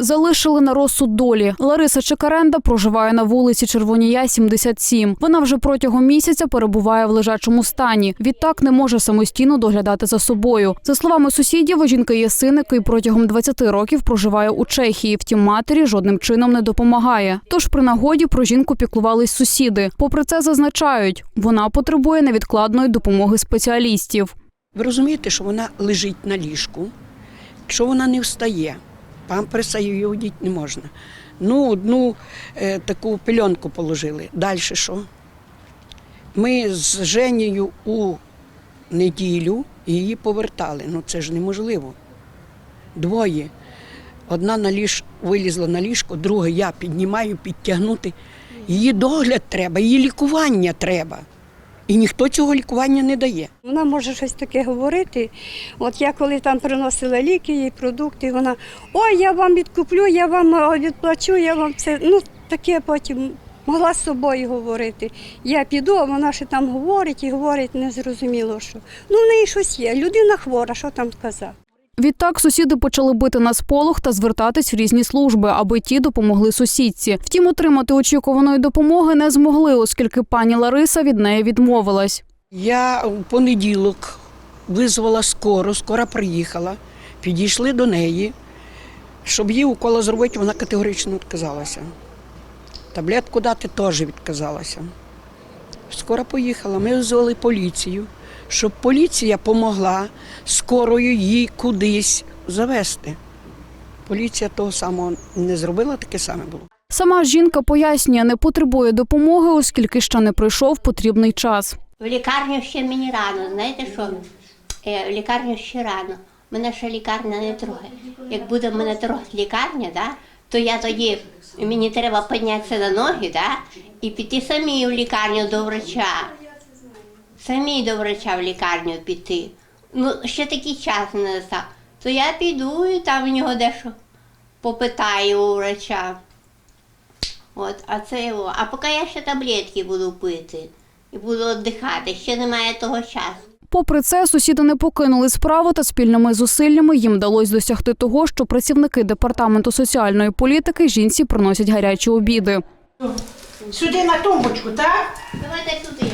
Залишили на розсуд долі. Лариса Чекаренда проживає на вулиці Червонія, 77. Вона вже протягом місяця перебуває в лежачому стані. Відтак не може самостійно доглядати за собою. За словами сусідів, у жінки є син, який протягом 20 років проживає у Чехії. Втім, матері жодним чином не допомагає. Тож при нагоді про жінку піклувались сусіди. Попри це зазначають, вона потребує невідкладної допомоги спеціалістів. Ви розумієте, що вона лежить на ліжку, якщо вона не встає, памперса її одіти не можна. Ну, одну е, таку пельонку положили. Далі що? Ми з Женєю у неділю її повертали. Ну це ж неможливо. Двоє. Одна на ліж, вилізла на ліжко, друга я піднімаю, підтягнути. Її догляд треба, її лікування треба. І ніхто цього лікування не дає. Вона може щось таке говорити. От я коли там приносила ліки і продукти, вона ой, я вам відкуплю, я вам відплачу, я вам це. Ну, таке потім могла з собою говорити. Я піду, а вона ще там говорить і говорить незрозуміло що. Ну, в неї щось є. Людина хвора, що там казати. Відтак сусіди почали бити на сполох та звертатись в різні служби, аби ті допомогли сусідці. Втім, отримати очікуваної допомоги не змогли, оскільки пані Лариса від неї відмовилась. Я в понеділок визвала скору, скора приїхала, підійшли до неї, щоб їй укола зробити, вона категорично відказалася. Таблетку дати теж відказалася. Скоро поїхала, ми визвали поліцію, щоб поліція допомогла скорою їй кудись завести. Поліція того самого не зробила, таке саме було. Сама жінка пояснює, не потребує допомоги, оскільки ще не прийшов потрібний час. В лікарню ще мені рано. Знаєте що? Е, В лікарню ще рано. Мене ще лікарня не трогає. Як буде мене трогати лікарня, да, то я тоді мені треба піднятися на ноги, да, і піти самі в лікарню до врача. Самі до врача в лікарню піти. Ну, ще такий час не настав. То я піду і там в нього дещо попитаю у врача. От, а це його. А поки я ще таблетки буду пити і буду віддихати, ще немає того часу. Попри це, сусіди не покинули справу та спільними зусиллями їм вдалося досягти того, що працівники департаменту соціальної політики жінці приносять гарячі обіди. Сюди на тумбочку, так? Давайте поставлю.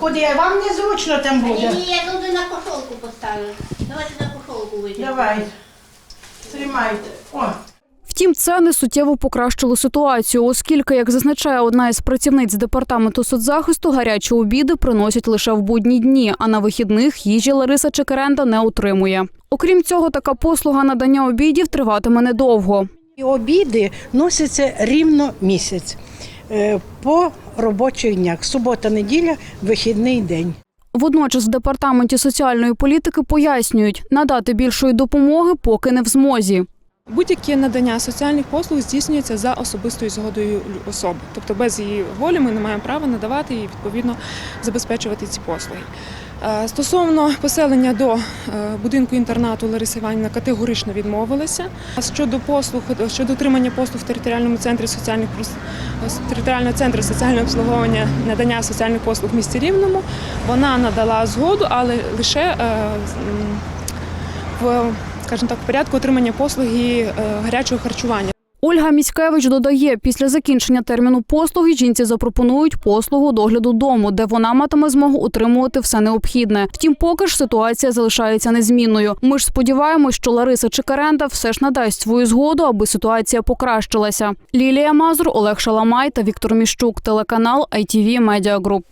Куди вам незручно там буде? ні, я туди на кошолку поставлю. Давайте на кошолку вийдемо. Давай. Тримайте. О. Втім, це не суттєво покращило ситуацію, оскільки, як зазначає одна із працівниць департаменту соцзахисту, гарячі обіди приносять лише в будні дні, а на вихідних їжі Лариса Чекеренда не отримує. Окрім цього, така послуга надання обідів триватиме недовго. І обіди носяться рівно місяць по робочих днях. Субота, неділя, вихідний день. Водночас в департаменті соціальної політики пояснюють, надати більшої допомоги поки не в змозі. Будь-яке надання соціальних послуг здійснюється за особистою згодою лю- особи. Тобто без її волі ми не маємо права надавати і відповідно забезпечувати ці послуги. Е, Стосовно поселення до е, будинку інтернату Лариса Іванівна категорично відмовилася. Щодо послуг, щодо отримання послуг в територіальному центрі соціальних територіального центру соціального обслуговування надання соціальних послуг в місті Рівному, вона надала згоду, але лише е, в скажімо так, в порядку отримання послуги е, гарячого харчування. Ольга Міськевич додає, після закінчення терміну послуги жінці запропонують послугу догляду дому, де вона матиме змогу утримувати все необхідне. Втім, поки ж ситуація залишається незмінною. Ми ж сподіваємось, що Лариса Чекаренда все ж надасть свою згоду, аби ситуація покращилася. Лілія Мазур, Олег Шаламай та Віктор Міщук, телеканал ITV Media Group.